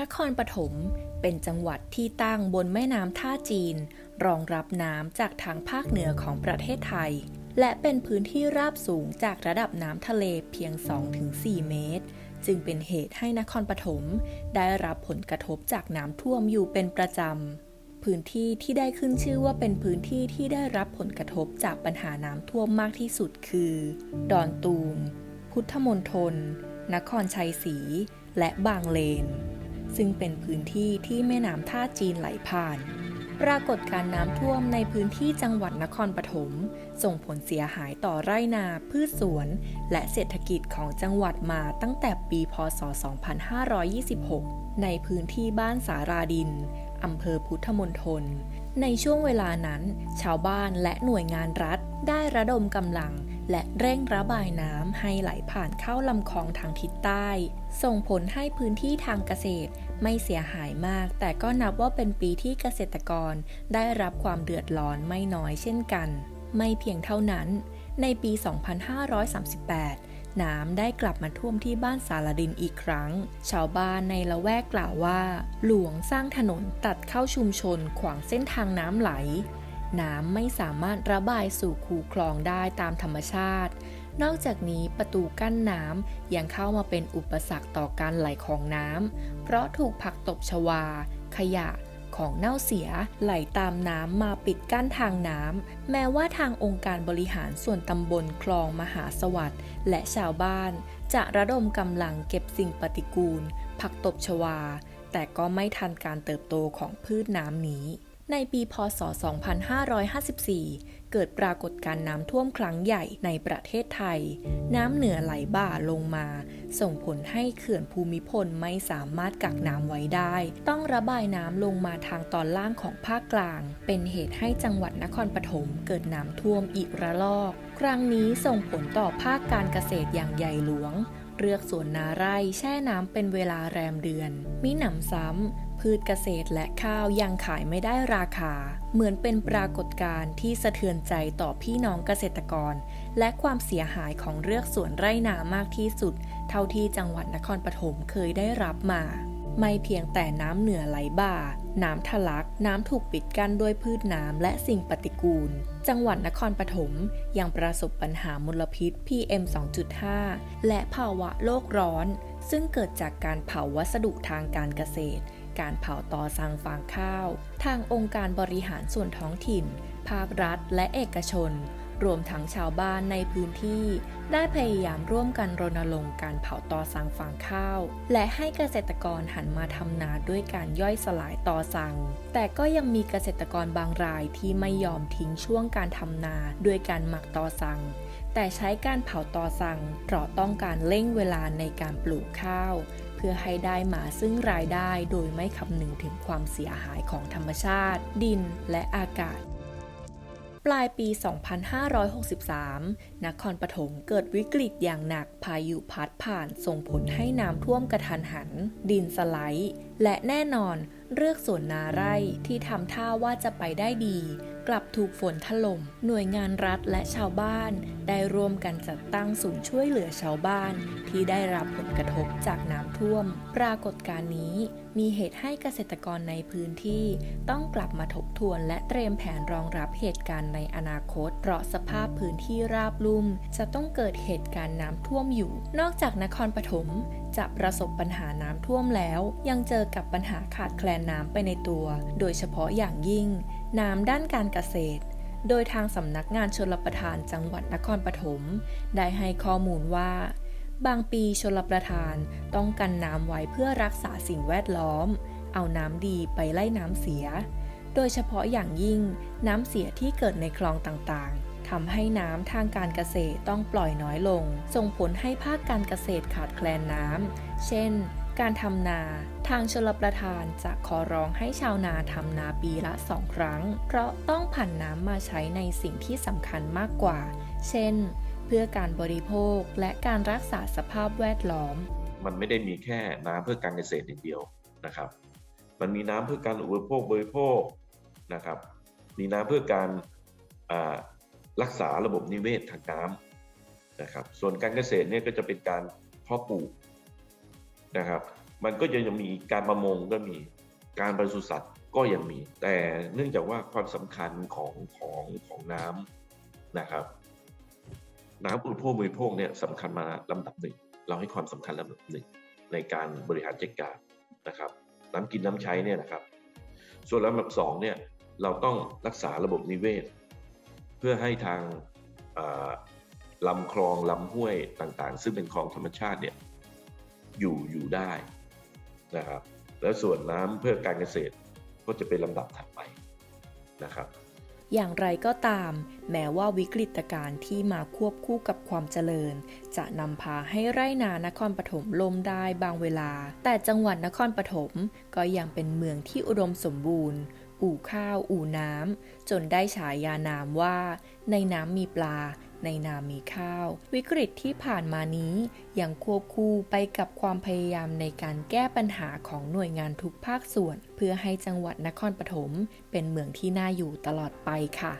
นครปฐมเป็นจังหวัดที่ตั้งบนแม่น้ำท่าจีน รองรับน้ำจากทางภาคเหนือของประเทศไทย และเป็นพื้นที่ราบสูงจากระดับน้ำทะเลเพียง 2-4 เมตร จึงเป็นเหตุให้นครปฐมได้รับผลกระทบจากน้ำท่วมอยู่เป็นประจำ พื้นที่ที่ได้ขึ้นชื่อว่าเป็นพื้นที่ที่ได้รับผลกระทบจากปัญหาน้ำท่วมมากที่สุดคือ ดอนตูม พุทธมณฑลนครชัยศรีและบางเลน ซึ่งเป็นพื้นที่ที่แม่น้ำท่าจีนไหลผ่าน ปรากฏการน้ำท่วมในพื้นที่จังหวัดนครปฐมส่งผลเสียหายต่อไร่นาพืชสวน และเศรษฐกิจของจังหวัดมาตั้งแต่ปีพศ 2526 ในพื้นที่บ้านสาราดินอำเภอพุทธมณฑลในช่วงเวลานั้น ชาวบ้านและหน่วยงานรัฐได้ระดมกำลัง และเร่งระบายน้ำให้ไหลผ่านเข้าลำคลองทางทิศใต้ ส่งผลให้พื้นที่ทางเกษตรไม่เสียหายมาก แต่ก็นับว่าเป็นปีที่เกษตรกรได้รับความเดือดร้อนไม่น้อยเช่นกัน ไม่เพียงเท่านั้น ในปี 2538 น้ำได้กลับมาท่วมที่บ้านสารดินอีกครั้ง ชาวบ้านในละแวกกล่าวว่า หลวงสร้างถนนตัดเข้าชุมชนขวางเส้นทางน้ำไหล น้ำไม่สามารถระบายสู่คูคลองได้ตามธรรมชาติ นอกจากนี้ประตูกั้นน้ำยังเข้ามาเป็นอุปสรรคต่อการไหลของน้ำ เพราะถูกผักตบชวา ขยะของเน่าเสียไหลตามน้ำมาปิดกั้นทางน้ำ แม้ว่าทางองค์การบริหารส่วนตำบลคลองมหาสวัสดิ์และชาวบ้าน จะระดมกำลังเก็บสิ่งปฏิกูล ผักตบชวา แต่ก็ไม่ทันการเติบโตของพืชน้ำนี้ ในปีพศ 2554 เกิดปรากฏการณ์น้ำท่วมครั้งใหญ่ในประเทศไทย น้ำเหนือไหลบ่าลงมา ส่งผลให้เขื่อนภูมิพลไม่สามารถกักน้ำไว้ได้ ต้องระบายน้ำลงมาทางตอนล่างของภาคกลาง เป็นเหตุให้จังหวัดนครปฐมเกิดน้ำท่วมอีกระลอก ครั้งนี้ส่งผลต่อภาคการเกษตรอย่างใหญ่หลวงเรือกสวนนาไร่แช่น้ำเป็นเวลาแรมเดือนมิหนำซ้ำ พืชเกษตรและข้าวยังขายไม่ได้ราคา เหมือนเป็นปรากฏการณ์ที่สะเทือนใจต่อพี่น้องเกษตรกร และความเสียหายของเรื่อกสวนไร่นามากที่สุด เท่าที่จังหวัดนครปฐมเคยได้รับมา ไม่เพียงแต่น้ำเหนือไหลบ่า น้ำทะลัก น้ำถูกปิดกั้นด้วยพืชน้ำและสิ่งปฏิกูล จังหวัดนครปฐมยังประสบปัญหามลพิษ PM 2.5 และภาวะโลกร้อน ซึ่งเกิดจากการเผาวัสดุทางการเกษตร การเผาตอสังฟางข้าว ทางองค์การบริหารส่วนท้องถิ่น ภาครัฐและเอกชน รวมทั้งชาวบ้านในพื้นที่ ได้พยายามร่วมกันรณรงค์การเผาตอสังฟางข้าว และให้เกษตรกรหันมาทำนาด้วยการย่อยสลายตอสัง แต่ก็ยังมีเกษตรกรบางรายที่ไม่ยอมทิ้งช่วงการทำนาด้วยการหมักตอสังแต่ใช้การเผาตอสังเพราะต้องการเร่งเวลาในการปลูกข้าว เพื่อให้ได้มาซึ่งรายได้โดยไม่คำนึงถึงความเสียหายของธรรมชาติ ดินและอากาศปลายปี 2563 นครปฐมเกิดวิกฤตอย่างหนัก พายุพัดผ่านส่งผลให้น้ำท่วมกระทันหัน ดินสไลด์ และแน่นอน เลือกสวนนาไร่ที่ทำท่าว่าจะไปได้ดี กลับถูกฝนถล่ม หน่วยงานรัฐและชาวบ้าน ได้ร่วมกันจัดตั้งศูนย์ช่วยเหลือชาวบ้าน ที่ได้รับผลกระทบจากน้ำท่วม ปรากฏการณ์นี้มีเหตุให้เกษตรกรในพื้นที่ ต้องกลับมาทบทวนและเตรียมแผนรองรับเหตุการณ์ในอนาคต เพราะสภาพพื้นที่ราบลุ่ม จะต้องเกิดเหตุการณ์น้ำท่วมอยู่ นอกจากนครปฐมจะประสบปัญหาน้ำท่วมแล้ว ยังเจอกับปัญหาขาดแคลนน้ำไปในตัว โดยเฉพาะอย่างยิ่ง น้ำด้านการเกษตร โดยทางสำนักงานชลประทานจังหวัดนครปฐมได้ให้ข้อมูลว่า บางปีชลประทานต้องกันน้ำไว้เพื่อรักษาสิ่งแวดล้อม เอาน้ำดีไปไล่น้ำเสีย โดยเฉพาะอย่างยิ่งน้ำเสียที่เกิดในคลองต่างๆทำให้น้ำทางการเกษตรต้องปล่อยน้อยลง ส่งผลให้ภาคการเกษตรขาดแคลนน้ำเช่น การทำนา ทางชลประทานจะขอร้องให้ชาวนาทำนาปีละสองครั้ง เพราะต้องผ่านน้ำมาใช้ในสิ่งที่สำคัญมากกว่า เช่น เพื่อการบริโภคและการรักษาสภาพแวดล้อม มันไม่ได้มีแค่น้ำเพื่อการเกษตรอย่างเดียวนะครับ มันมีน้ำเพื่อการอุปโภคบริโภคนะครับ มีน้ำเพื่อการรักษาระบบนิเวศทางน้ำนะครับ ส่วนการเกษตรเนี่ยก็จะเป็นการเพาะปลูก นะครับ มันก็ยังมีการประมงก็มีการปศุสัตว์ก็ยังมี แต่เนื่องจากว่าความสำคัญของของของน้ำนะครับ น้ำอุปโภคบริโภคเนี่ยสำคัญมาลำดับหนึ่งเราให้ความสำคัญลำดับหนึ่งในการบริหารจัดการนะครับ น้ำกินน้ำใช้เนี่ยนะครับ ส่วนลำดับสองเนี่ยเราต้องรักษาระบบนิเวศ เพื่อให้ทางลำคลองลำห้วยต่างๆ ซึ่งเป็นคลองธรรมชาติเนี่ย อยู่อยู่ได้นะครับ แล้วส่วนน้ำเพื่อการเกษตรก็จะเป็นลำดับถัดไปนะครับ อย่างไรก็ตาม แม้ว่าวิกฤตการณ์ที่มาควบคู่กับความเจริญ จะนำพาให้ไร่นานครปฐมล่มได้บางเวลา แต่จังหวัดนครปฐมก็ยังเป็นเมืองที่อุดมสมบูรณ์ อู่ข้าว อู่น้ำจนได้ฉายานามว่า ในน้ำมีปลา ในนามีข้าว วิกฤตที่ผ่านมานี้ยังควบคู่ไปกับความพยายามในการแก้ปัญหาของหน่วยงานทุกภาคส่วน เพื่อให้จังหวัดนครปฐมเป็นเมืองที่น่าอยู่ตลอดไปค่ะ